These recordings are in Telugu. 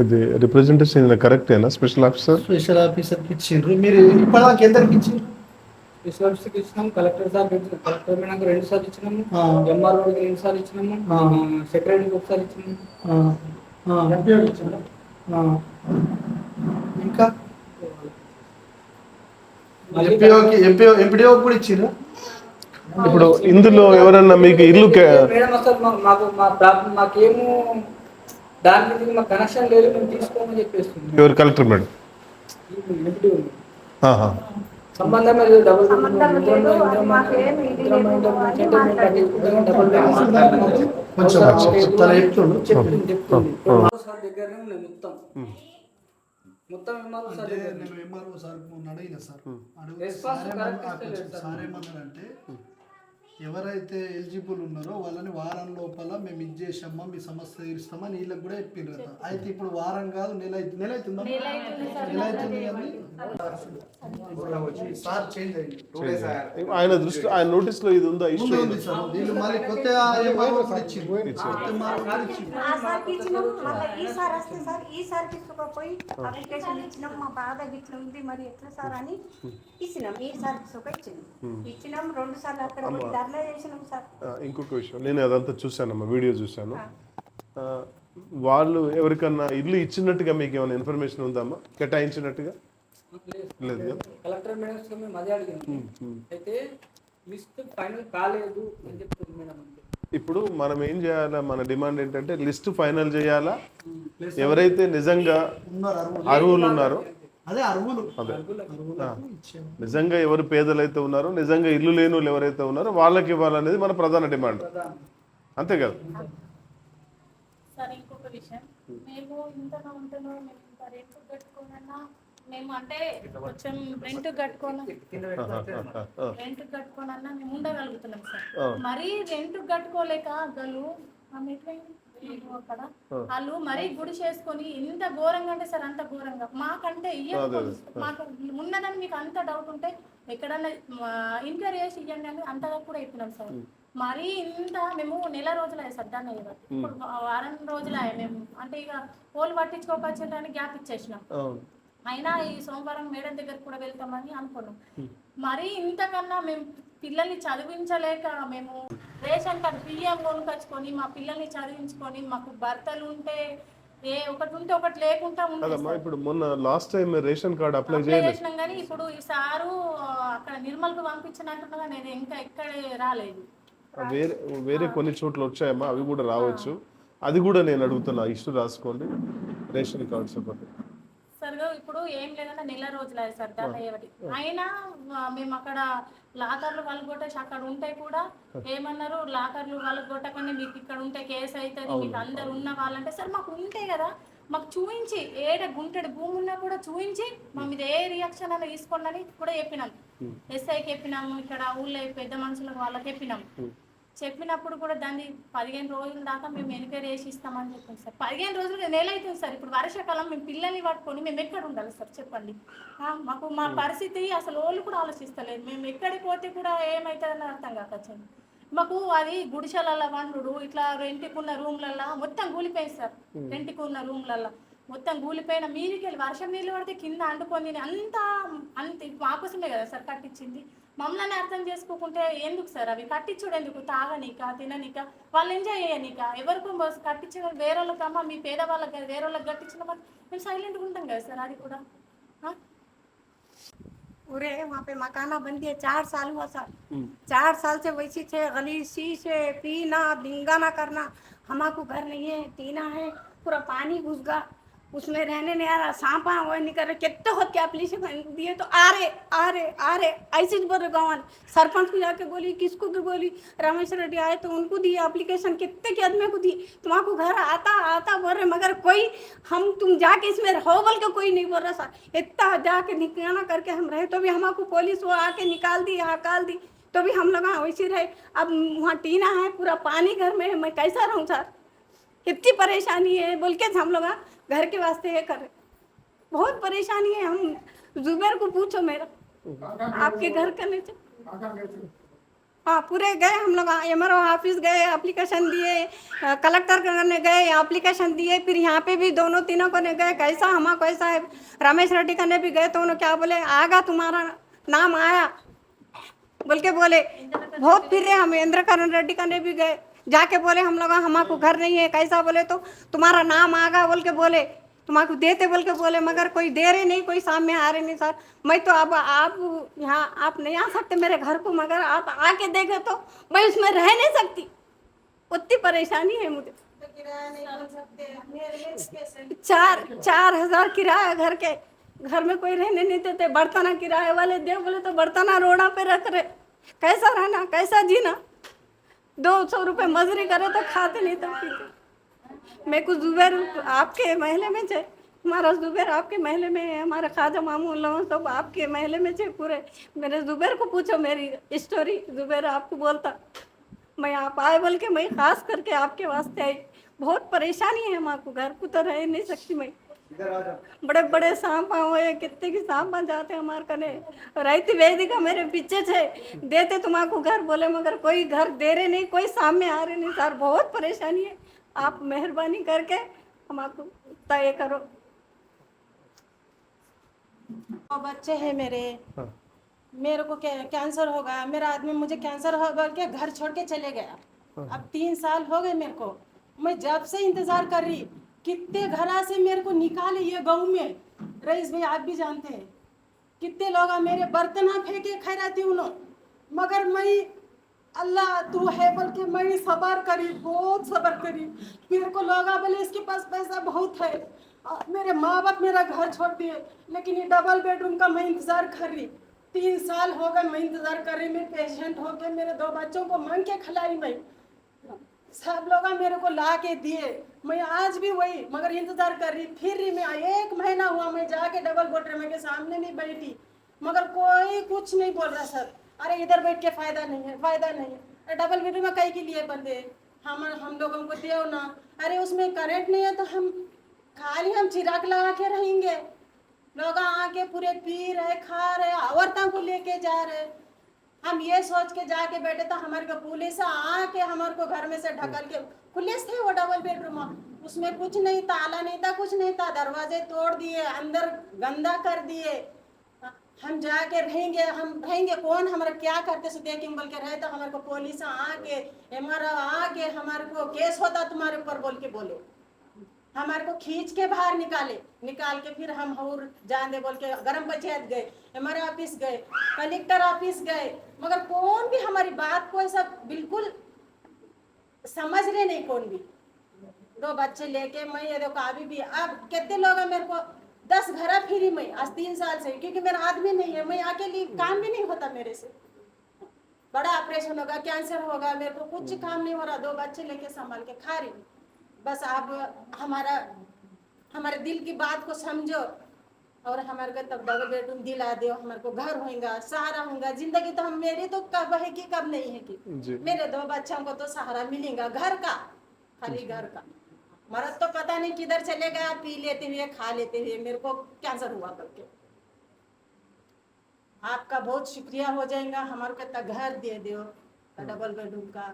ఇది రిప్రజెంటేషన్ కరెక్టేనా స్పెషల్ ఆఫీసర్ స్పెషల్ ఆఫీసర్కి ఇచ్చిండ్రు. మీరు ఇప్పటిదాకా ఎందరికి ఇచ్చిండ్రు? స్పెషల్ ఆఫీసర్కి ఇచ్చినాం కలెక్టర్ సార్ కలెక్టర్ మేడం రెండు సార్లు ఇచ్చినాము. ఎంఆర్ఓ రెండు సార్లు ఇచ్చినాము. సెక్రటరీకి ఒకసారి ఇచ్చినాము. ఎంపీఓకి ఇచ్చినాము. ఇంకా? ఎంపీఓకి ఎంపీఓ ఎంపీడీఓ కూడా ఇచ్చిండ్రు? ఇప్పుడు ఇందులో ఎవరన్నా మీకు ఇల్లు మా- మాకు మా ప్రాబ్లం మాకేమో దాని మీద మాకు కనెక్షన్ లేదు మేము తీసుకోమని చెప్పేస్తుంది. ఎవరు కలెక్టర్ మేడం. సంబంధమే లేదు డబుల్ సార్ దగ్గరనే ఉన్నాయి మొత్తం. మొత్తం ఎంఆర్ఓ సార్ ఎంఆర్ఓ సార్ అడిగిన సార్. సార్. ఏమన్నారంటే ఎవరైతే ఎలిజిబుల్ ఉన్నారో వాళ్ళని వారం లోపల మేము ఇది చేసామా మీ సమస్య తీరుస్తామని వీళ్ళకి కూడా చెప్పిండ్రు. అయితే ఇప్పుడు వారం కాదు నెల అయితే నెల అవుతుందా? నెల అవుతుంది సార్ ఆయన దృష్టి ఆయన నోటీస్లో ఇది ఉందా? ఇష్యూ ఉంది సార్. వీళ్ళు మళ్ళీ కొత్త ఇచ్చినాం మళ్ళీ ఈ సార్ వస్తే సార్ ఈ సార్కి ఇసుకపోయి అప్లికేషన్ ఇచ్చినాం మా బాధ గిట్ల ఉంది మరి ఎట్లా సార్ అని ఇచ్చినాం. ఈ ఇచ్చినాం ఇచ్చినాం రెండు సార్లు అక్కడ ఇంకొక విషయం. నేను అదంతా చూశానమ్మా వీడియో చూశాను. వాళ్ళు ఎవరికన్నా ఇల్లు ఇచ్చినట్టుగా మీకు ఏమైనా ఇన్ఫర్మేషన్ ఉందమ్మా కేటాయించినట్టుగా? లేదు కలెక్టర్ మేడం తో మేము అదే అడిగాము. అయితే లిస్ట్ ఫైనల్ కాలేదు అని చెప్తుంది మేడం అంతే. ఇప్పుడు మనం ఏం చేయాలా? మన డిమాండ్ ఏంటంటే లిస్ట్ ఫైనల్ చేయాలా? ఎవరైతే నిజంగా అరువులు అర్హులు ఉన్నారో అదే అరువులు అదే. నిజంగా ఎవరు పేదలైతే ఉన్నారో నిజంగా ఇల్లు లేని వాళ్ళు ఎవరైతే ఉన్నారో వాళ్ళకి ఇవ్వాలనేది మన ప్రధాన డిమాండ్. అంతే కదా? సార్ ఇంకొక విషయం. మేము ఇంతగా ఉంటున్నాం మేము ఇంత రెంట్ కట్టుకోనన్నా మేము అంటే కొంచెం రెంట్ కట్టుకోను రెంట్ కట్టుకోనన్నా మేము ఉండగలుగుతున్నాం సార్. మరీ రెంట్ కట్టుకోలేక గలు అక్కడ. వాళ్ళు మరీ గుడి చేసుకొని ఎంత ఘోరంగా అంటే సార్ అంత ఘోరంగా. మాకంటే మాకు ఉన్నదని మీకు అంత డౌట్ ఉంటే ఎక్కడన్నా ఎంక్వైరీ చేసి ఇవ్వండి అని అంతగా కూడా చెప్పినాం సార్. మరీ ఇంత మేము నెల రోజులు అయ్యాయి సార్ దాన్ని ఇప్పుడు వారం రోజులు అయ్యాయి మేము. అంటే ఇక పోలు పట్టించుకోకపోతే గ్యాప్ ఇచ్చేసినాం. అయినా ఈ సోమవారం మేడం దగ్గర కూడా వెళ్తామని అనుకున్నాం. మరి ఇంతకన్నా మేము పిల్లల్ని చదివించలేక మేము రేషన్ కార్డు బియ్యం కొనుకొచ్చుకొని మా పిల్లల్ని చదివించుకొని మాకు భర్తలు ఉంటే ఏ ఒకటి ఉంటే ఒకటి లేకుండా ఉంటుంది ఇప్పుడు మొన్న last time ration card apply చేసినాం కానీ ఇప్పుడు ఈ సారు అక్కడ నిర్మల్కు పంపించినట్టుగా నేను ఇంకా ఎక్కడే రాలేదు. వేరే వేరే కొన్ని చోట్ల వచ్చాయమ్మా అవి కూడా రావచ్చు. అది కూడా నేను అడుగుతున్నా ఇష్యూ రాసుకోండి రేషన్ కార్డ్స్ ఒకటి సరిగా ఇప్పుడు ఏం లేదన్నా నెల రోజులు అయ్యాయి సార్ దాని అయ్యేవాటి అయినా మేము అక్కడ లాకర్లు వాళ్ళగొట్టేసి అక్కడ ఉంటే కూడా ఏమన్నారు లాకర్లు వాళ్ళగొట్టకనే మీకు ఇక్కడ ఉంటే కేసు అవుతుంది మీకు అందరు ఉన్న వాళ్ళంటే సార్ మాకు ఉంటే కదా మాకు చూపించి ఏడ గుంటెడు భూమి ఉన్నా కూడా చూపించి మా మీద ఏ రియాక్షన్ అయినా తీసుకోండి అని కూడా చెప్పినాం. ఎస్ఐకి చెప్పినాము ఇక్కడ ఊళ్ళో పెద్ద మనుషులకు వాళ్ళకి చెప్పినాం. చెప్పినప్పుడు కూడా దాన్ని పదిహేను రోజుల దాకా మేము ఎంక్వైరీ చేసి ఇస్తామని చెప్పింది సార్. పదిహేను రోజులు నెల అవుతుంది సార్ ఇప్పుడు వర్షాకాలం మేము పిల్లల్ని పట్టుకొని మేము ఎక్కడ ఉండాలి సార్ చెప్పండి? మాకు మా పరిస్థితి అసలు వాళ్ళు కూడా ఆలోచిస్తలేదు మేము ఎక్కడికి పోతే కూడా ఏమవుతుందని అర్థం కాకొచ్చింది మాకు అది గుడిసెలల్ల వండుడు ఇట్లా రెంట్కి ఉన్న రూమ్లల్లో మొత్తం కూలిపోయింది సార్. రెంట్కి ఉన్న రూమ్లల్లో మొత్తం కూలిపోయిన మీదికి వెళ్ళి వర్షం నీళ్ళు పడితే కింద అంటుకొని అంతా అంత మాకోసమే కదా సార్ కట్టించింది. మమ్మల్ని అర్థం చేసుకోకుంటే ఎందుకు సార్ అవి కట్టించుడు ఎందుకు తాగనీక తిననీక వాళ్ళు ఎంజాయ్ చేయనీక ఎవరికో బస్ కట్టించిన వేరే వాళ్ళకమ్మా మీ పేదవాళ్ళకి కాదు, వేరే వాళ్ళకి కట్టించిన వాళ్ళు మేము సైలెంట్గా ఉంటాం కదా సార్ అది కూడా ఆ? पूरे वहाँ पे मकाना बन दिया चार साल हुआ सर चार साल से वैसी थे गली शीशे पीना धिंगाना करना हमारे घर नहीं है टीना है पूरा पानी घुस गया उसमें रहने नहीं आ रहा, सांपा वो नहीं कर रहे, कितने होते एप्लीकेशन दिए तो आ रहे आ रहे आ रहे, ऐसे बोल रहे सरपंच को जाके बोली, किसको की बोली? रमेश रेड्डी आए तो उनको दिए एप्लीकेशन कितने के आदमी को दिए? तुम्हारे घर आता आता बोल रहे, मगर कोई, हम, तुम जाके इसमें रहो बोल के कोई नहीं बोल रहा सर। इतना जाके निकाना करके हम रहे तो भी हमको पुलिस वो आके निकाल दी हकाल दी तो भी हम लोग वैसे रहे। अब वहाँ टीना है, पूरा पानी घर में मैं कैसा रहूँ सर? कितनी परेशानी है, बोल के हम लोग घर के वास्ते ये कर रहे बहुत परेशानी है, हम जुबेर को पूछो मेरा। आपके घर का नीचे। हाँ पूरे गए हम लोग एम ऑफ़िस गए एप्लीकेशन दिए कलेक्टर करने गए एप्लीकेशन दिए, फिर यहाँ पे भी दोनों तीनों को ने गए, कैसा हमारा कैसा है। रमेश रेड्डी करने भी गए तो उन्होंने क्या बोले, आगा तुम्हारा नाम आया। बोल के बोले, बहुत फिर हम इंद्र करण रेड्डी करने भी गए। जाके बोले, हम लोग हमारे घर नहीं है, कैसा बोले तो तुम्हारा नाम आगा बोल के बोले तुम्हारे देते बोल के बोले, मगर कोई दे रहे नहीं, कोई सामने आ रहे नहीं, सर। मैं तो अब, आप यहाँ, आप नहीं आ सकते मेरे घर को, मगर आप आके देखे तो मैं उसमें रह नहीं सकती। उतनी परेशानी है मुझे। चार चार हज़ार किराया घर के, घर में कोई रहने नहीं देते, बर्तना किराए वाले दे बोले तो बर्तना रोड़ा पे रख रहे। कैसा रहना, कैसा जीना? दो सौ रुपये मजदूरी करे तो खाते नहीं तो पीते। मैं कुछ जुबेर आपके महले में छे? हमारा जुबेर आपके महले में है, हमारे खाजा मामू लोग सब आपके महले में छे पूरे। मेरे जुबेर को पूछो मेरी स्टोरी जुबेर आपको बोलता, मैं आप आए बोल के मैं खास करके आपके वास्ते आई। बहुत परेशानी है माँ को घर को तो रह नहीं सकती मैं। बड़े बड़े सांप हुए कितने की सांप बन जाते हमारे कने। रहती वेदिका मेरे पीछे थे। देते तुम्हारे घर बोले मगर कोई घर दे रहे नहीं कोई सामने आ रहे नहीं। सर बहुत परेशानी है। आप मेहरबानी करके हमारे तय करो। दो बच्चे हैं मेरे। हाँ। मेरे को कैंसर हो गया। मेरा आदमी मुझे कैंसर हो बोल के घर छोड़ के चले गया। अब तीन साल हो गए मेरे को। मैं जब से इंतज़ार कर रही कितने घरा से मेरे को निकाले ये गाँव में? रईस भाई, आप भी जानते हैं। कितने लोग मेरे बर्तन फेंके खैराती उन्होंने मगर मैं, अल्लाह तू है बोल के मैं सबर करी, बहुत सबर करी। मेरे को लोग बोले, इसके पास पैसा बहुत है। मेरे माँ बाप मेरा घर छोड़ दिए, लेकिन ये डबल बेडरूम का मैं इंतज़ार कर रही। तीन साल हो गए मैं इंतज़ार कर रही, मैं पेशेंट हो के मेरे दो बच्चों को मांग के खिलाई मैं। सब लोग मेरे को ला के दिए। मैं आज भी वही, मगर इंतज़ार कर रही, फिर रही मैं, एक महीना हुआ मैं जाके डबल बेडरूम के सामने भी बैठी। मगर कोई कुछ नहीं बोल रहा सर। अरे इधर बैठ के फ़ायदा नहीं है, फ़ायदा नहीं है। डबल बेडरूम में कई के लिए बंदे, हम हम लोगों को दे ना। अरे उसमें करंट नहीं है तो हम, खाली हम चिराग लगा के रहेंगे। लोग आके पूरे पी रहे, खा रहे औरतों को लेके जा रहे। हम ये सोच के जाके बैठे तो हमारे को पुलिस आके हमारे को घर में से ढकल के पुलिस थे वो डबल बेडरूम उसमें कुछ नहीं ताला नहीं था, कुछ नहीं था। दरवाजे तोड़ दिए, अंदर गंदा कर दिए। हम जाके रहेंगे, हम रहेंगे, कौन हमारा क्या करते सो देखेंगे बोल के रहे तो हमारे को पुलिस आके एमआर आके हमारे को केस होता तुम्हारे ऊपर बोल के बोले। हमारे को खींच के बाहर निकाले। निकाल के फिर हम और जान दे बोल के ग्राम पंचायत गए हमारे ऑफ़िस गए कलेक्टर ऑफ़िस गए। मगर कौन भी हमारी बात को ऐसा बिल्कुल समझ रहे नहीं कौन भी। दो बच्चे लेके मैं ये देखो अभी भी अब कितने लोग हैं मेरे को? दस घर फिरी मैं आज तीन साल से क्योंकि मेरा आदमी नहीं है मैं अकेली काम भी नहीं होता मेरे से। बड़ा ऑपरेशन होगा कैंसर होगा मेरे को कुछ काम नहीं हो रहा दो बच्चे लेके संभाल के खा रही। बस आप हमारा हमारे दिल की बात को समझो और हमारे को तब डबल बेडरूम दिला दो हमारे को घर होगा सहारा होगा ज़िंदगी तो हम मेरी तो कब है कि कब नहीं है कि। मेरे दो बच्चों को तो सहारा मिलेगा घर का खाली घर का। मरद तो पता नहीं किधर चले गया पी लेते हुए खा लेते हुए मेरे को कैंसर हुआ करके आपका बहुत शुक्रिया हो जाएगा हमारे को घर दे दो डबल बेडरूम का।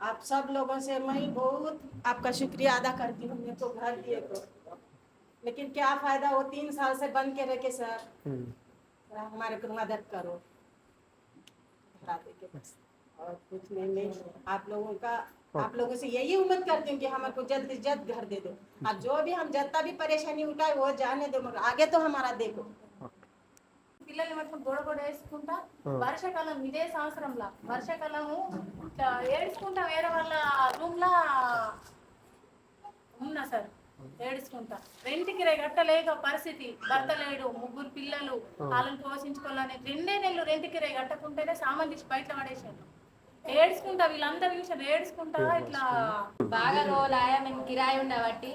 आप सब लोगों से मैं बहुत आपका शुक्रिया अदा करती हूँ मेरे को घर दिए को लेकिन क्या फ़ायदा वो तीन साल से बंद के रखे सर? हम्म। हमारे को मदद करो। और कुछ नहीं मैं आप लोगों का आप लोगों से यही उम्मीद करती हूँ कि हमारे को जल्द से जल्द घर दे दो। अब जो भी हम जितना भी परेशानी उठाए वो जाने दो मगर आगे तो हमारा देखो। పిల్లల్ని పట్టుకుని గొడ గొడ వేసుకుంటా. వర్షాకాలం ఇదే సంవత్సరంలో. వర్షాకాలము ఏడుచుకుంటా వేరే వాళ్ళ రూమ్ లా ఉన్నా సార్. ఏడుచుకుంటా. రెంట్కి రే కట్టలేక పరిస్థితి. భర్త లేడు ముగ్గురు పిల్లలు వాళ్ళని పోషించుకోవాలని రెండే నెలలు రెంట్కి రే కట్టకుంటేనే సామాన్ తీసి బయట పడేసాను ఏడ్చుకుంటా వీళ్ళందరూ చూసాను ఏడ్చుకుంటా ఇట్లా బాగా రోజులాయ మేము కిరాయి ఉండబట్టి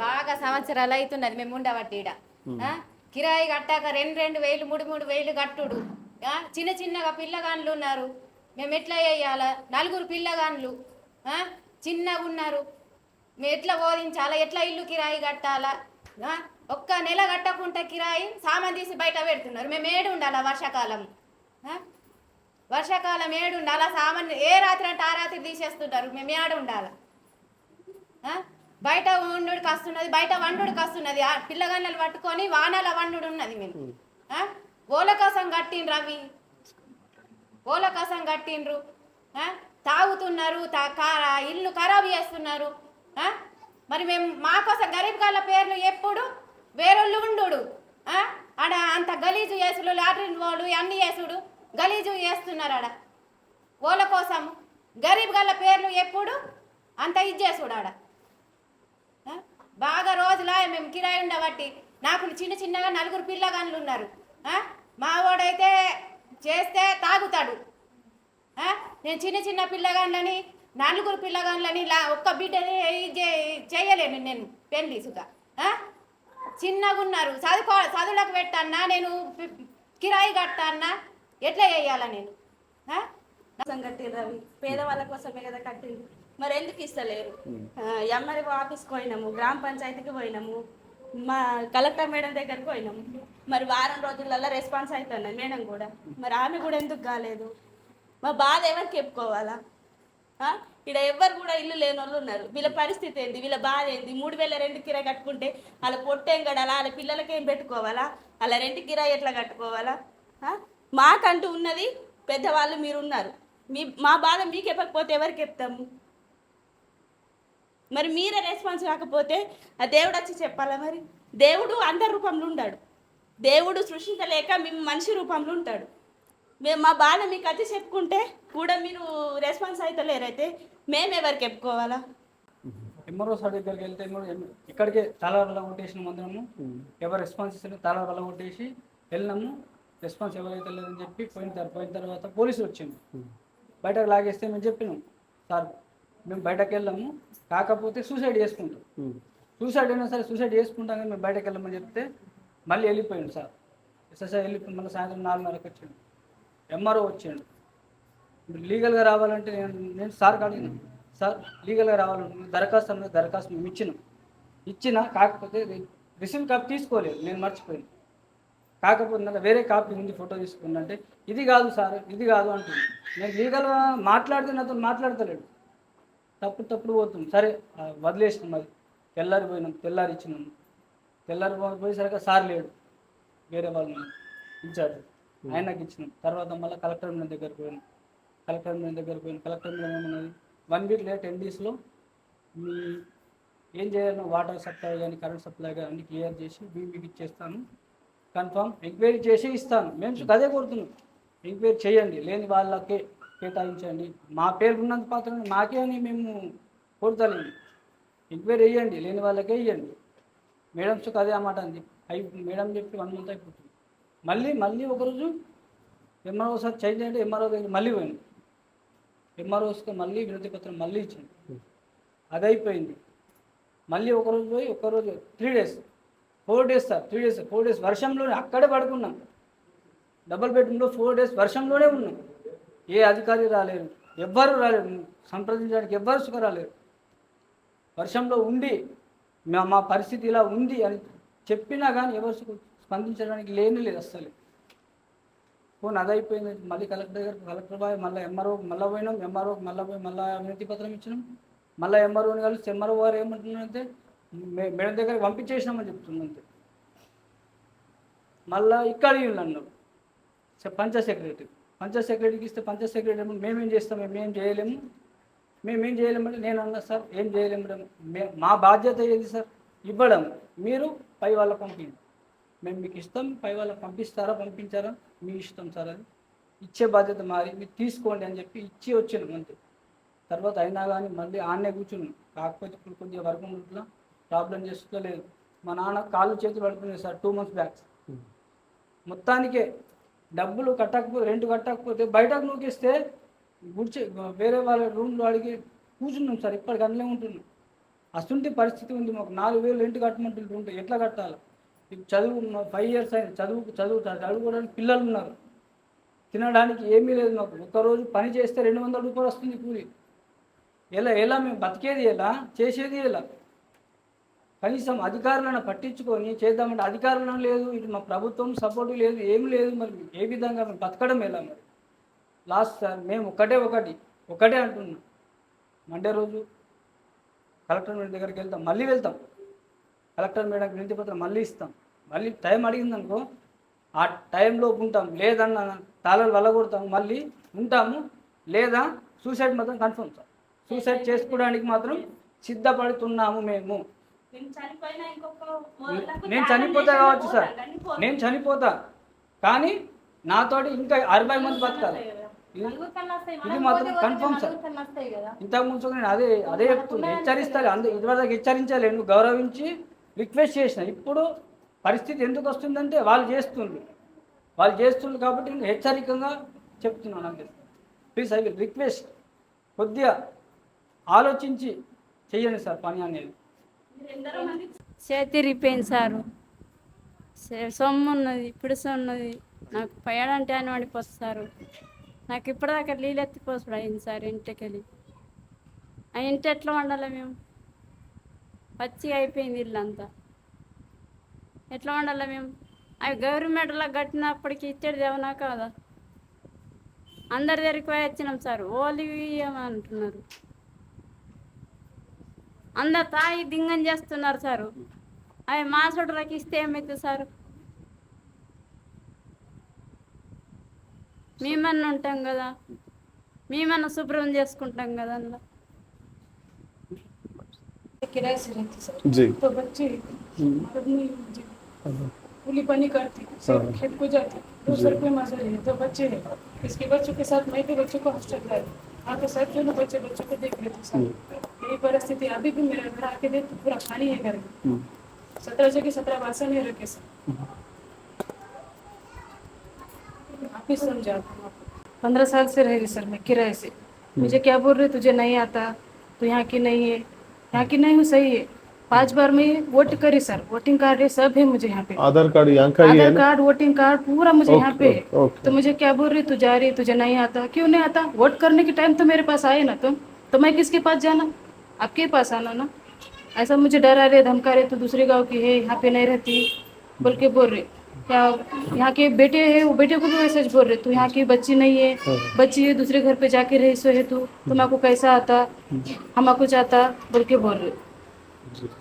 బాగా సంవత్సరాలు అవుతున్నది మేము ఉండబట్టి ఈడ. ఆ? కిరాయి కట్టాక రెండు రెండు వేలు మూడు మూడు వేలు కట్టుడు. చిన్న చిన్నగా పిల్లగాన్లు ఉన్నారు. మేము ఎట్లా వేయాల నలుగురు పిల్లగాన్లు చిన్నగా ఉన్నారు. మేము ఎట్లా బోధించాలా? ఎట్లా ఇల్లు కిరాయి కట్టాలా? ఒక్క నెల కట్టకుండా కిరాయి సామాన్ తీసి బయట పెడుతున్నారు. మేము ఏడు ఉండాలా వర్షాకాలం వర్షాకాలం ఏడు ఉండాలా సామాన్ ఏ రాత్రి అంటే ఆ రాత్రి తీసేస్తుంటారు. మేము ఏడు ఉండాలా బయట వండుడికి వస్తున్నది బయట వండుడికి వస్తున్నది ఆ పిల్లగాళ్ళని పట్టుకొని వానాల వండుడు ఉన్నది మేము. ఆ? ఓల కోసం కట్టిండ్రు అవి. ఓల కోసం కట్టిండ్రు? తాగుతున్నారు ఇల్లు ఖరాబ్ చేస్తున్నారు? మరి మేము మా కోసం గరీబ్ గాళ్ళ పేర్లు ఎప్పుడు వేరొళ్ళు ఉండు ఆడ అంత గలీజు చేసుడు లాట్రిన్ వాళ్ళు అన్ని చేసుడు గలీజు చేస్తున్నారు ఆడ. ఓల కోసం గరీబ్ గల్ల పేర్లు ఎప్పుడు అంత ఇది చేసుడు ఆడ? బాగా రోజులా మేము కిరాయి ఉండబట్టి. నాకు చిన్న చిన్నగా నలుగురు పిల్లగాన్లు ఉన్నారు ఆ? మా వాడైతే చేస్తే తాగుతాడు. నేను చిన్న చిన్న పిల్లగాన్లని నలుగురు పిల్లగాన్లని లా ఒక్క బిడ్డని ఇది చేయలేను నేను పెళ్ళి సుగా చిన్నగా ఉన్నారు చదువుకో చదువులకు పెట్టన్నా నేను కిరాయి కట్టన్నా ఎట్లా చేయాలా నేను? ఆ? రవి పేదవాళ్ళ కోసమే కదా కట్టింది మరి ఎందుకు ఇస్తలేరు ఎంఆర్ఓ ఆఫీస్కి పోయినాము గ్రామ పంచాయతీకి పోయినాము మా కలెక్టర్ మేడం దగ్గరికి పోయినాము. మరి వారం రోజులలో రెస్పాన్స్ అవుతున్నది మేడం కూడా. మరి ఆమె కూడా ఎందుకు కాలేదు? మా బాధ ఎవరికి చెప్పుకోవాలా? ఇక్కడ ఎవ్వరు కూడా ఇల్లు లేని వాళ్ళు ఉన్నారు. వీళ్ళ పరిస్థితి ఏంది? వీళ్ళ బాధ ఏంది? మూడు వేల రెండు కిరాయి కట్టుకుంటే వాళ్ళ పొట్టేం గడాలా వాళ్ళ పిల్లలకి ఏం పెట్టుకోవాలా? వాళ్ళ రెండు కిరాయి ఎట్లా కట్టుకోవాలా? మాకంటూ ఉన్నది పెద్దవాళ్ళు మీరు ఉన్నారు. మీ మా బాధ మీకు చెప్పకపోతే ఎవరికి చెప్తాము? మరి మీరే రెస్పాన్స్ రాకపోతే ఆ దేవుడు వచ్చి చెప్పాలా మరి? దేవుడు అందరి రూపంలో ఉంటాడు. దేవుడు సృష్టించలేక మేము మనిషి రూపంలో ఉంటాడు. మేము మా బాధ మీకు అది చెప్పుకుంటే కూడా మీరు రెస్పాన్స్ అయితే లేరైతే మేము ఎవరికి చెప్పుకోవాలా? ఎమ్మరోసారి దగ్గరికి వెళ్తే ఇక్కడికే తల వల్ల కొట్టేసిన మందరము. ఎవరు రెస్పాన్స్ ఇస్తే తల వల్ల కొట్టేసి వెళ్ళినాము. రెస్పాన్స్ ఎవరైతే లేదని చెప్పి పోయిన తర్వాత పోయిన తర్వాత పోలీసులు వచ్చింది బయటకు లాగేస్తే మేము చెప్పినాం సార్ మేము బయటకు వెళ్ళాము కాకపోతే సూసైడ్ చేసుకుంటాం. సూసైడ్ అయినా సరే సూసైడ్ చేసుకుంటాం కానీ మేము బయటకు వెళ్ళమని చెప్తే మళ్ళీ వెళ్ళిపోయింది సార్. ఎస్ఎస్ఐ వెళ్ళిపోయి మళ్ళీ సాయంత్రం నాలుగున్నరకు వచ్చిండు. ఎంఆర్ఓ వచ్చిండు. ఇప్పుడు లీగల్గా రావాలంటే నేను నేను సార్ అడిగిన. సార్ లీగల్గా రావాలంటే దరఖాస్తు అన్నది దరఖాస్తు మేము ఇచ్చినాం. ఇచ్చిన కాకపోతే రిసీవ్ కాపీ తీసుకోలేదు. నేను మర్చిపోయాను. కాకపోతే నాకు వేరే కాపీ ఉంది ఫోటో తీసుకున్నా అంటే ఇది కాదు సార్ ఇది కాదు అంటుంది. నేను లీగల్గా మాట్లాడితే నాతో మాట్లాడతలేడు. తప్పుడు తప్పుడు పోతుంది. సరే వదిలేసినాం అది తెల్లారి పోయినాం తెల్లారి ఇచ్చినాం. తెల్లారి పో- పోయేసరికి సార్ లేడు. వేరే వాళ్ళు ఇన్ఛార్జ్. ఆయనకి ఇచ్చినాం. తర్వాత మళ్ళీ కలెక్టర్ మేడం దగ్గరికి పోయినాం. కలెక్టర్ మేడం దగ్గరికి పోయినాం. కలెక్టర్ మేడం ఏమన్నది? వన్ వీక్ లేట్ టెన్ డేస్లో మీ ఏం చేయాలో వాటర్ సప్లై కానీ కరెంట్ సప్లై కానీ అన్ని క్లియర్ చేసి మీ మీకు ఇచ్చేస్తాను. కన్ఫామ్. ఎంక్వైరీ చేసి ఇస్తాను. మేము అదే కోరుతున్నాం. ఎంక్వైరీ చేయండి. లేని వాళ్ళకే కేటాయించండి. మా పేరు ఉన్నంత పాత్ర మాకేమని మేము కోరుతలేము. ఎంక్వైరీ వేయండి లేని వాళ్ళకే ఇవ్వండి మేడమ్స్కి అదే అన్నమాట అంది. అయి మేడం చెప్పి వన్ మంత్ అయిపోతుంది. మళ్ళీ మళ్ళీ ఒకరోజు ఎంఆర్ఓ సార్ చేంజ్ అంటే ఎంఆర్ఓ దగ్గర మళ్ళీ పోయింది. ఎంఆర్ఓస్కి మళ్ళీ వినతి పత్రం మళ్ళీ ఇచ్చింది అది అయిపోయింది. మళ్ళీ ఒకరోజు పోయి ఒకరోజు three days four days sir three days four days వర్షంలోనే అక్కడే పడుకున్నాం. డబుల్ బెడ్రూమ్లో ఫోర్ డేస్ వర్షంలోనే ఉన్నాం. ఏ అధికారి రాలేరు ఎవ్వరు రాలేరు సంప్రదించడానికి ఎవ్వరు సుఖ రాలేరు. వర్షంలో ఉండి మా మా పరిస్థితి ఇలా ఉంది అని చెప్పినా కానీ ఎవరు స్పందించడానికి లేని లేదు అస్సలు. ఫోన్ అది అయిపోయింది మళ్ళీ కలెక్టర్ దగ్గర కలెక్టర్ బాయ్ మళ్ళీ ఎంఆర్ఓ మళ్ళీ పోయినాం ఎంఆర్ఓ మళ్ళీ పోయి మళ్ళీ అవినీతి పత్రం ఇచ్చినాం. మళ్ళీ ఎంఆర్ఓని కలిసి ఎంఆర్ఓ వారు ఏమంటున్నారంటే మేడం దగ్గర పంపించేసినామని చెప్తుంది మళ్ళీ ఇక్కడ వీళ్ళు అన్నారు పంచ సెక్రటరీ. పంచ సెక్రటరీకి ఇస్తే పంచ సెక్రటరీ మేమేం చేస్తాం మేమేం చేయలేము. మేమేం చేయలేమంటే నేను అన్నా సార్ ఏం చేయలేము. మే బాధ్యత ఏది సార్? ఇవ్వడం. మీరు పై వాళ్ళకి పంపించండి. మేము మీకు ఇస్తాం పై వాళ్ళకి పంపిస్తారా పంపించారా? మీ ఇష్టం సార్ అది. ఇచ్చే బాధ్యత మాది. మీరు తీసుకోండి అని చెప్పి ఇచ్చి వచ్చినాం అంతే. తర్వాత అయినా కానీ మళ్ళీ ఆడనే కూర్చున్నాం కాకపోతే ఇప్పుడు కొద్దిగా వర్క్ ఉంటున్నా ప్రాబ్లం చేస్తలేదు మా నాన్న కాళ్ళు చేతులు పడుతున్నాయి సార్ టూ మంత్స్ బ్యాక్. మొత్తానికే డబ్బులు కట్టకపోతే రెంట్ కట్టకపోతే బయటకు నూకిస్తే గుడిచి వేరే వాళ్ళ రూమ్లో అడిగి కూర్చున్నాం సార్ ఇప్పటికి అందులో ఉంటున్నాం. అసంటి పరిస్థితి ఉంది మాకు. నాలుగు వేలు రెంట్ కట్టమంటుంటే ఎట్లా కట్టాలి? ఇప్పుడు చదువు ఫైవ్ ఇయర్స్ అయింది చదువు చదువు చదువుకోవడానికి పిల్లలు ఉన్నారు. తినడానికి ఏమీ లేదు మాకు. ఒక్కరోజు పని చేస్తే రెండు వందల రూపాయలు వస్తుంది కూలి. ఎలా ఎలా మేము బతికేది ఎలా? చేసేది ఎలా? కనీసం అధికారులను పట్టించుకొని చేద్దామంటే అధికారులను లేదు ఇటు మా ప్రభుత్వం సపోర్ట్ లేదు ఏం లేదు మరి ఏ విధంగా మేము బతకడం ఎలా మరి? లాస్ట్ సార్ మేము ఒకటే ఒకటి ఒకటే అంటున్నాం. మండే రోజు కలెక్టర్ మేడం దగ్గరికి వెళ్తాం మళ్ళీ వెళ్తాం. కలెక్టర్ మేడంకి వినతి పత్రం మళ్ళీ ఇస్తాం. మళ్ళీ టైం అడిగిందనుకో ఆ టైంలో ఉంటాం. లేదన్న తాళాలు వెళ్ళగొడతాం మళ్ళీ ఉంటాము. లేదా సూసైడ్ మాత్రం కన్ఫర్మ్ సార్. సూసైడ్ చేసుకోవడానికి మాత్రం సిద్ధపడుతున్నాము మేము. నేను చనిపోతా కావచ్చు సార్. నేను చనిపోతా. కానీ నాతోటి ఇంకా అరవై మంది బతకాలి. ఇది- మాత్రం కన్ఫర్మ్ సార్. ఇంతకు ముందు నేను అదే అదే చెప్తున్నా. హెచ్చరిస్తాను అందు ఇదివరకు హెచ్చరించలేను గౌరవించి రిక్వెస్ట్ చేసిన. ఇప్పుడు పరిస్థితి ఎందుకు వస్తుందంటే వాళ్ళు చేస్తుండ్రు. వాళ్ళు చేస్తుండ్రు కాబట్టి నేను హెచ్చరికంగా చెప్తున్నాను అంతే. ప్లీజ్ ఐ విల్ రిక్వెస్ట్ కొద్దిగా ఆలోచించి చెయ్యండి సార్ పని అనేది. చేతి రిపోయింది సారు. సొమ్ము ఉన్నది పిడుసు ఉన్నది నాకు పయ్యాడంటే అని పడిపోస్తారు నాకు ఇప్పటిదాకా నీళ్ళు ఎత్తిపోసుడు అయింది సార్ ఇంటికి వెళ్ళి ఆ ఇంటి ఎట్లా వండాలి మేము? పచ్చిగా అయిపోయింది ఇల్లు అంతా ఎట్లా వండాలి మేము? అవి గవర్నమెంట్లో కట్టినప్పటికి ఇచ్చేది ఏమన్నా కాదా? అందరి దగ్గరికి పోయి వచ్చినాం సార్. ఓలి అంటున్నారు. అందరు తాగి దింగం చేస్తున్నారు సారు అవి మాసోడులకు ఇస్తే ఏమవుతుంది సారు మేమన్నా ఉంటాం కదా మేమన్నా శుభ్రం చేసుకుంటాం కదా అందులో किराए से रहती सर जी तो बच्चे अपनी जी, पूली पानी करती सब खेत को जाती दो सौ रुपये मजदूरी है तो बच्चे हैं इसके बच्चों के साथ मैं भी बच्चों को हॉस्टल लाए आके सब दोनों बच्चे बच्चों को देख लेते सर यही परिस्थिति अभी भी मेरा घर आके देख पूरा खाली है घर में सत्रह जगह सत्रह बासन है रखे सर आप ही समझाता हूँ पंद्रह साल से रह रही सर मैं किराए से मुझे क्या बोल रहे तुझे नहीं आता तो यहाँ की नहीं है यहाँ की नहीं हूँ सही है पाँच बार में वोट करी सर वोटिंग कार्ड है सब है मुझे यहाँ पे आधार कार्ड यहाँ का आधार कार्ड वोटिंग कार्ड पूरा मुझे यहाँ पे है तो मुझे क्या बोल रही तू जा रही तुझे नहीं आता क्यों नहीं आता वोट करने के टाइम तो मेरे पास आए ना तुम तो मैं किसके पास जाना आपके पास आना ना ऐसा मुझे डरा रहे धमका रहे तो दूसरे गांव की है यहाँ पे नहीं रहती बोल के बोल रहे क्या यहाँ के बेटे है वो बेटे को भी वैसे ही बोल रहे तू यहाँ की बच्ची नहीं है बच्ची है दूसरे घर पे जाके रही सो है तू तुम्हारा कैसा आता हमारा कुछ आता बोल के बोल रहे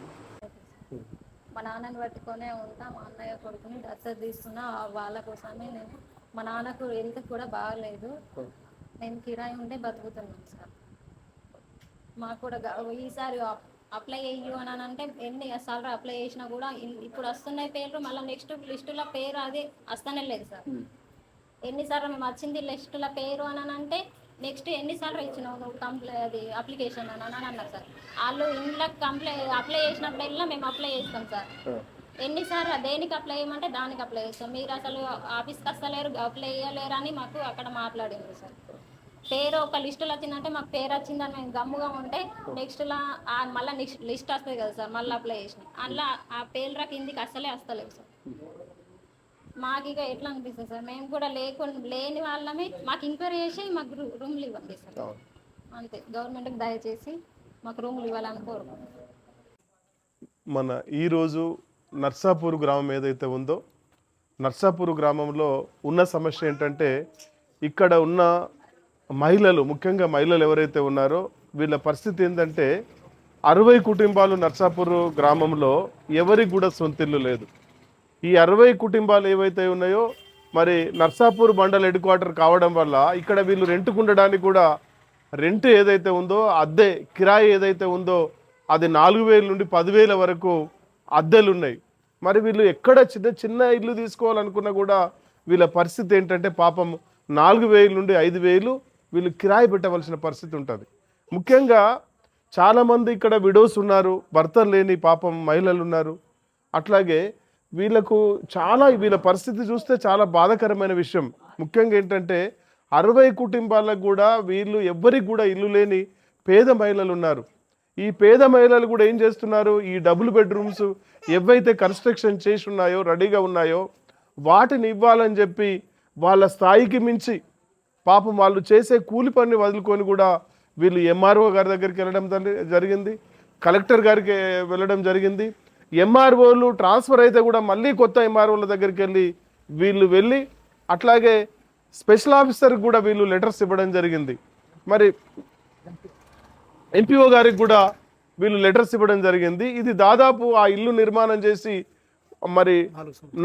మా నాన్నని పట్టుకొనే ఉంటా మా అన్నయ్య కొడుకుని దత్తత తీసుకున్నా వాళ్ళ కోసమే నేను మా నాన్నకు హెల్త్ కూడా బాగలేదు నేను కిరాయి ఉండే బతుకుతున్నాను సార్ మాకు కూడా ఈసారి అప్- అప్లై చెయ్యు అని అంటే ఎన్ని సార్లు అప్లై చేసినా కూడా ఇప్పుడు వస్తున్నాయి పేర్లు మళ్ళీ నెక్స్ట్ లిస్టులో పేరు అది వస్తూనే లేదు సార్. ఎన్నిసార్లు మేము వచ్చింది లిస్టుల పేరు అని అంటే నెక్స్ట్ ఎన్నిసార్లు ఇచ్చినావు నువ్వు కంప్లై అది అప్లికేషన్ అని అని అన్నారు సార్. వాళ్ళు ఇంట్లో కంప్లై అప్లై చేసినప్పుడు వెళ్ళినా మేము అప్లై చేస్తాం సార్. ఎన్నిసార్లు దేనికి అప్లై చేయమంటే దానికి అప్లై చేస్తాం. మీరు అసలు ఆఫీస్కి వస్తలేరు అప్లై చేయలేరు అని మాకు అక్కడ మాట్లాడింది సార్. పేరు ఒక లిస్టులో వచ్చిందంటే మాకు పేరు వచ్చిందని మేము గమ్ముగా ఉంటే నెక్స్ట్లో మళ్ళీ నెక్స్ట్ లిస్ట్ వస్తుంది కదా సార్ మళ్ళీ అప్లై చేసిన. అందులో ఆ పేర్ల కిందికి అస్సలే వస్తలేవు సార్. మాకు ఇక ఎట్లా అనిపిస్తుంది సార్ మేము కూడా లేకుండా లేని వాళ్ళమే మాకు ఎంక్వైరీ చేసి మాకు రూ- రూమ్లు ఇవ్వండి సార్. అంతే గవర్నమెంట్కి దయచేసి మాకు రూమ్లు ఇవ్వాలని కోరుకుంటున్నాం. మన ఈరోజు నర్సాపూర్ గ్రామం ఏదైతే ఉందో నర్సాపూర్ గ్రామంలో ఉన్న సమస్య ఏంటంటే ఇక్కడ ఉన్న మహిళలు ముఖ్యంగా మహిళలు ఎవరైతే ఉన్నారో వీళ్ళ పరిస్థితి ఏంటంటే అరవై కుటుంబాలు నర్సాపూర్ గ్రామంలో ఎవరికి కూడా సొంతిల్లు లేదు. ఈ అరవై కుటుంబాలు ఏవైతే ఉన్నాయో మరి నర్సాపూర్ మండల్ హెడ్ క్వార్టర్ కావడం వల్ల ఇక్కడ వీళ్ళు రెంట్కు ఉండడానికి కూడా రెంట్ ఏదైతే ఉందో అద్దె కిరాయి ఏదైతే ఉందో అది నాలుగు వేల నుండి పదివేల వరకు అద్దెలు ఉన్నాయి. మరి వీళ్ళు ఎక్కడ చిన్న చిన్న ఇల్లు తీసుకోవాలనుకున్నా కూడా వీళ్ళ పరిస్థితి ఏంటంటే పాపం నాలుగు వేల నుండి ఐదు వేలు వీళ్ళు కిరాయి పెట్టవలసిన పరిస్థితి ఉంటుంది. ముఖ్యంగా చాలామంది ఇక్కడ విడోస్ ఉన్నారు భర్తలు లేని పాపం మహిళలు ఉన్నారు. అట్లాగే వీళ్ళకు చాలా వీళ్ళ పరిస్థితి చూస్తే చాలా బాధాకరమైన విషయం. ముఖ్యంగా ఏంటంటే అరవై కుటుంబాలకు కూడా వీళ్ళు ఎవ్వరికి కూడా ఇల్లు లేని పేద మహిళలు ఉన్నారు. ఈ పేద మహిళలు కూడా ఏం చేస్తున్నారు? ఈ డబుల్ బెడ్రూమ్స్ ఏవైతే కన్స్ట్రక్షన్ చేసి ఉన్నాయో రెడీగా ఉన్నాయో వాటిని ఇవ్వాలని చెప్పి వాళ్ళ స్థాయికి మించి పాపం వాళ్ళు చేసే కూలి పనిని వదులుకొని కూడా వీళ్ళు ఎంఆర్ఓ గారి దగ్గరికి వెళ్ళడం జరిగింది. కలెక్టర్ గారికి వెళ్ళడం జరిగింది. ఎంఆర్ఓలు ట్రాన్స్ఫర్ అయితే కూడా మళ్ళీ కొత్త ఎంఆర్ఓల దగ్గరికి వెళ్ళి వీళ్ళు వెళ్ళి అట్లాగే స్పెషల్ ఆఫీసర్ కూడా వీళ్ళు లెటర్స్ ఇవ్వడం జరిగింది. మరి ఎంపీఓ గారికి కూడా వీళ్ళు లెటర్స్ ఇవ్వడం జరిగింది. ఇది దాదాపు ఆ ఇల్లు నిర్మాణం చేసి మరి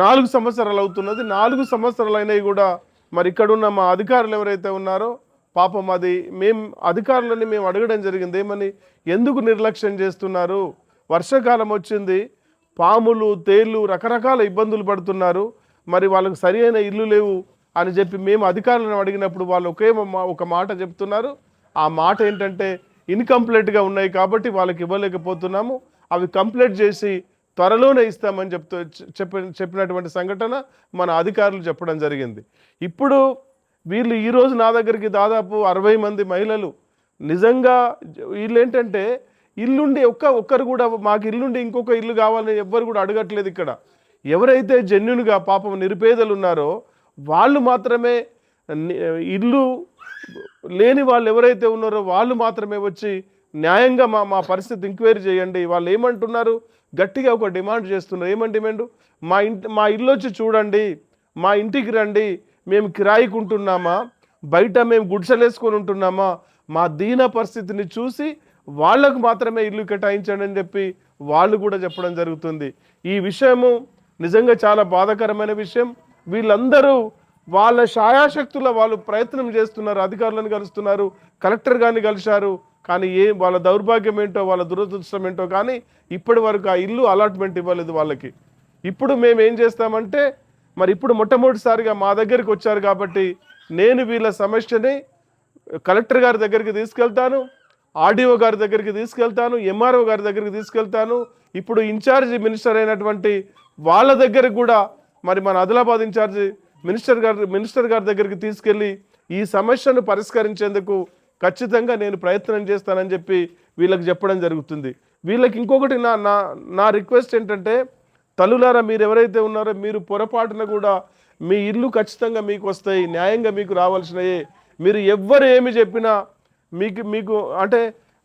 నాలుగు సంవత్సరాలు అవుతున్నది. నాలుగు సంవత్సరాలు అయినవి కూడా మరి ఇక్కడున్న మా అధికారులు ఎవరైతే ఉన్నారో పాపం అది మేము అధికారులని మేము అడగడం జరిగింది. ఏమని? ఎందుకు నిర్లక్ష్యం చేస్తున్నారు? వర్షాకాలం వచ్చింది. పాములు తేళ్ళు రకరకాల ఇబ్బందులు పడుతున్నారు. మరి వాళ్ళకి సరి అయిన ఇల్లు లేవు అని చెప్పి మేము అధికారులను అడిగినప్పుడు వాళ్ళు ఒకే మా- ఒక మాట చెప్తున్నారు. ఆ మాట ఏంటంటే ఇన్కంప్లీట్గా ఉన్నాయి కాబట్టి వాళ్ళకి ఇవ్వలేకపోతున్నాము. అవి కంప్లీట్ చేసి త్వరలోనే ఇస్తామని చెప్తూ చెప్పి చెప్పినటువంటి సంఘటన మన అధికారులు చెప్పడం జరిగింది. ఇప్పుడు వీళ్ళు ఈరోజు నా దగ్గరికి దాదాపు అరవై మంది మహిళలు నిజంగా వీళ్ళు ఏంటంటే ఇల్లుండి ఒక్క ఒక్కరు కూడా మాకు ఇల్లుండి ఇంకొక ఇల్లు కావాలని ఎవ్వరు కూడా అడగట్లేదు ఇక్కడ. ఎవరైతే జన్యునిగా పాపం నిరుపేదలు ఉన్నారో వాళ్ళు మాత్రమే ఇల్లు లేని వాళ్ళు ఎవరైతే ఉన్నారో వాళ్ళు మాత్రమే వచ్చి న్యాయంగా మా మా పరిస్థితి ఎంక్వైరీ చేయండి. వాళ్ళు ఏమంటున్నారు? గట్టిగా ఒక డిమాండ్ చేస్తున్నారు. ఏమని డిమాండ్? మా ఇంటి మా ఇల్లు వచ్చి చూడండి మా ఇంటికి రండి మేము కిరాయికి ఉంటున్నామా బయట మేము గుడిసెలేసుకొని ఉంటున్నామా మా దీన పరిస్థితిని చూసి వాళ్ళకు మాత్రమే ఇల్లు కేటాయించండి అని చెప్పి వాళ్ళు కూడా చెప్పడం జరుగుతుంది. ఈ విషయము నిజంగా చాలా బాధాకరమైన విషయం. వీళ్ళందరూ వాళ్ళ ఛాయాశక్తుల వాళ్ళు ప్రయత్నం చేస్తున్నారు అధికారులను కలుస్తున్నారు కలెక్టర్ గారిని కలిశారు కానీ ఏ వాళ్ళ దౌర్భాగ్యం ఏంటో వాళ్ళ దురదృష్టం ఏంటో కానీ ఇప్పటి వరకు ఆ ఇల్లు అలాట్మెంట్ ఇవ్వలేదు వాళ్ళకి. ఇప్పుడు మేము ఏం చేస్తామంటే మరి ఇప్పుడు మొట్టమొదటిసారిగా మా దగ్గరికి వచ్చారు కాబట్టి నేను వీళ్ళ సమస్యని కలెక్టర్ గారి దగ్గరికి తీసుకెళ్తాను ఆర్డీఓ గారి దగ్గరికి తీసుకెళ్తాను ఎంఆర్ఓ గారి దగ్గరికి తీసుకెళ్తాను. ఇప్పుడు ఇన్ఛార్జి మినిస్టర్ అయినటువంటి వాళ్ళ దగ్గర కూడా మరి మన ఆదిలాబాద్ ఇన్ఛార్జి మినిస్టర్ గారి మినిస్టర్ గారి దగ్గరికి తీసుకెళ్ళి ఈ సమస్యను పరిష్కరించేందుకు ఖచ్చితంగా నేను ప్రయత్నం చేస్తానని చెప్పి వీళ్ళకి చెప్పడం జరుగుతుంది. వీళ్ళకి ఇంకొకటి నా నా నా రిక్వెస్ట్ ఏంటంటే తల్లులారా మీరు ఎవరైతే ఉన్నారో మీరు పొరపాటున కూడా మీ ఇల్లు ఖచ్చితంగా మీకు వస్తాయి న్యాయంగా మీకు రావాల్సినవి మీరు ఎవ్వరు ఏమి చెప్పినా మీకు మీకు అంటే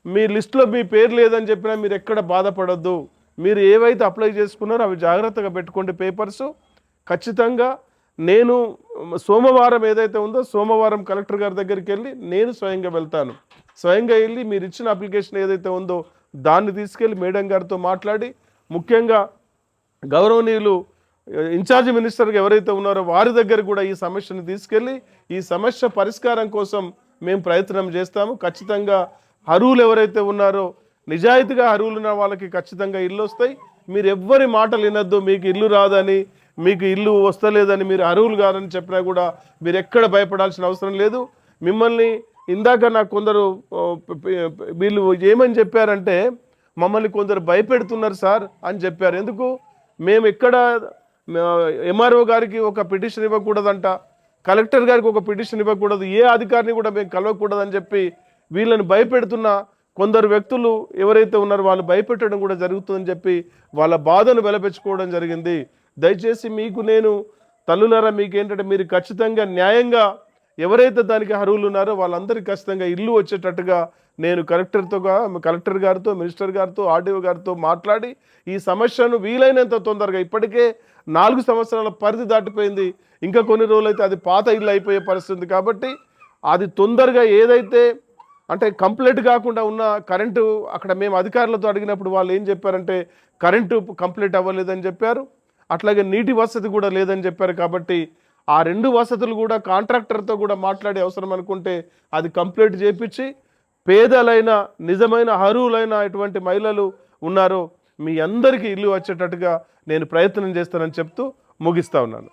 మీ లిస్టులో మీ పేరు లేదని చెప్పినా మీరు ఎక్కడ బాధపడద్దు. మీరు ఏవైతే అప్లై చేసుకున్నారో అవి జాగ్రత్తగా పెట్టుకోండి పేపర్స్. ఖచ్చితంగా నేను సోమవారం ఏదైతే ఉందో సోమవారం కలెక్టర్ గారి దగ్గరికి వెళ్ళి నేను స్వయంగా వెళ్తాను. స్వయంగా వెళ్ళి మీరు ఇచ్చిన అప్లికేషన్ ఏదైతే ఉందో దాన్ని తీసుకెళ్ళి మేడం గారితో మాట్లాడి ముఖ్యంగా గౌరవనీయులు ఇన్ఛార్జ్ మినిస్టర్గా ఎవరైతే ఉన్నారో వారి దగ్గర కూడా ఈ సమస్యను తీసుకెళ్ళి ఈ సమస్య పరిష్కారం కోసం మేము ప్రయత్నం చేస్తాము. ఖచ్చితంగా అరువులు ఎవరైతే ఉన్నారో నిజాయితీగా అరువులు ఉన్న వాళ్ళకి ఖచ్చితంగా ఇల్లు వస్తాయి. మీరు ఎవ్వరి మాటలు వినొద్దు మీకు ఇల్లు రాదని మీకు ఇల్లు వస్తలేదని మీరు అరువులు కాదని చెప్పినా కూడా మీరు ఎక్కడ భయపడాల్సిన అవసరం లేదు. మిమ్మల్ని ఇందాక నాకు కొందరు వీళ్ళు ఏమని చెప్పారంటే మమ్మల్ని కొందరు భయపెడుతున్నారు సార్ అని చెప్పారు. ఎందుకు? మేము ఎక్కడ ఎంఆర్ఓ గారికి ఒక పిటిషన్ ఇవ్వకూడదంట. కలెక్టర్ గారికి ఒక పిటిషన్ ఇవ్వకూడదు. ఏ అధికారిని కూడా మేము కలవకూడదని చెప్పి వీళ్ళని భయపెడుతున్న కొందరు వ్యక్తులు ఎవరైతే ఉన్నారో వాళ్ళు భయపెట్టడం కూడా జరుగుతుందని చెప్పి వాళ్ళ బాధను వెలపెచ్చుకోవడం జరిగింది. దయచేసి మీకు నేను తల్లులారా మీకు ఏంటంటే మీరు ఖచ్చితంగా న్యాయంగా ఎవరైతే దానికి అర్హులు ఉన్నారో వాళ్ళందరికీ ఖచ్చితంగా ఇల్లు వచ్చేటట్టుగా నేను కలెక్టర్తో కలెక్టర్ గారితో మినిస్టర్ గారితో ఆర్డీఓ గారితో మాట్లాడి ఈ సమస్యను వీలైనంత తొందరగా ఇప్పటికే నాలుగు సంవత్సరాల పరిధి దాటిపోయింది. ఇంకా కొన్ని రోజులు అయితే అది పాత ఇల్లు అయిపోయే పరిస్థితి ఉంది కాబట్టి అది తొందరగా ఏదైతే అంటే కంప్లీట్ కాకుండా ఉన్న కరెంటు అక్కడ మేము అధికారులతో అడిగినప్పుడు వాళ్ళు ఏం చెప్పారంటే కరెంటు కంప్లీట్ అవ్వలేదని చెప్పారు. అట్లాగే నీటి వసతి కూడా లేదని చెప్పారు కాబట్టి ఆ రెండు వసతులు కూడా కాంట్రాక్టర్తో కూడా మాట్లాడే అవసరం అనుకుంటే అది కంప్లీట్ చేపించి పేదలైన నిజమైన అర్హులైన ఇటువంటి మహిళలు ఉన్నారో మీ అందరికీ ఇల్లు వచ్చేటట్టుగా నేను ప్రయత్నం చేస్తానని చెప్తూ ముగిస్తా ఉన్నాను.